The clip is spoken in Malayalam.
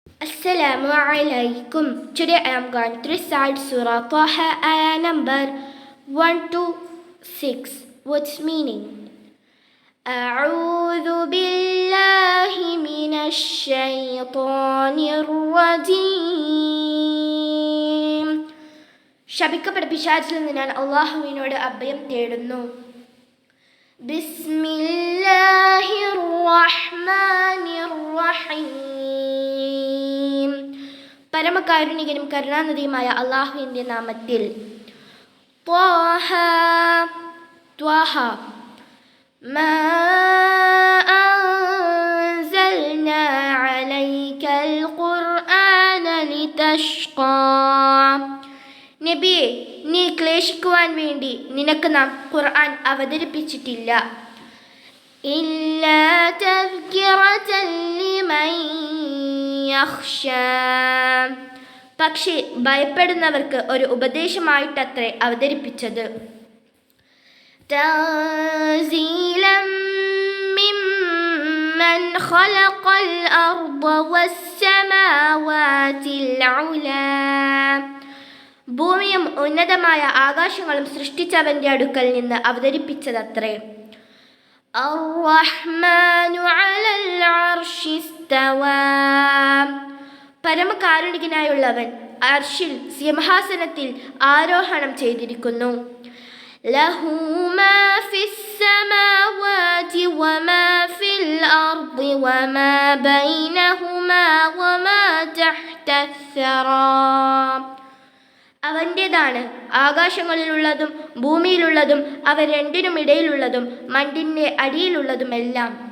Assalamu alaikum. Today I am going to recite Surah Taha ayah number 1 to 6. What's meaning? أعوذ بالله من الشيطان الرجيم ശപിക്കപ്പെട്ട പിശാചിൽ നിന്ന് ഞാൻ അള്ളാഹുവിനോട് അഭയം തേടുന്നു ബിസ്മില്ലാഹിർ പരമകാരുണികനും കരുണാനിധിയുമായ അള്ളാഹുവിൻ്റെ നാമത്തിൽ ത്വാഹ ത്വാഹ ما أنزلنا عليك القرآن لتشقى നബിയെ നീ ക്ലേശിക്കുവാൻ വേണ്ടി നിനക്ക് നാം ഖുർആൻ അവതരിപ്പിച്ചിട്ടില്ല ഇല്ലാ തദ്കിറതൻ ലിമൻ യഖ്ശാ. പക്ഷേ ഭയപ്പെടുന്നവർക്ക് ഒരു ഉപദേശമായിട്ടത്രേ അവതരിപ്പിച്ചത് تنزيلا ممن خلق الأرض والسماوات العلا ഭൂമിയും ഉന്നതമായ ആകാശങ്ങളും സൃഷ്ടിച്ചവന്റെ അടുക്കൽ നിന്ന് അവതരിപ്പിച്ചതത്രേ അർറഹ്മാനു അലൽ അർശി ഇസ്തവാ. പരമകാരുണികനായുള്ളവൻ അർഷിൽ സിംഹാസനത്തിൽ ആരോഹണം ചെയ്തിരിക്കുന്നു. അവന്റെതാണ് ആകാശങ്ങളിലുള്ളതും ഭൂമിയിലുള്ളതും അവ രണ്ടിനും ഇടയിലുള്ളതും മണ്ടിന്റെ അടിയിലുള്ളതുമെല്ലാം.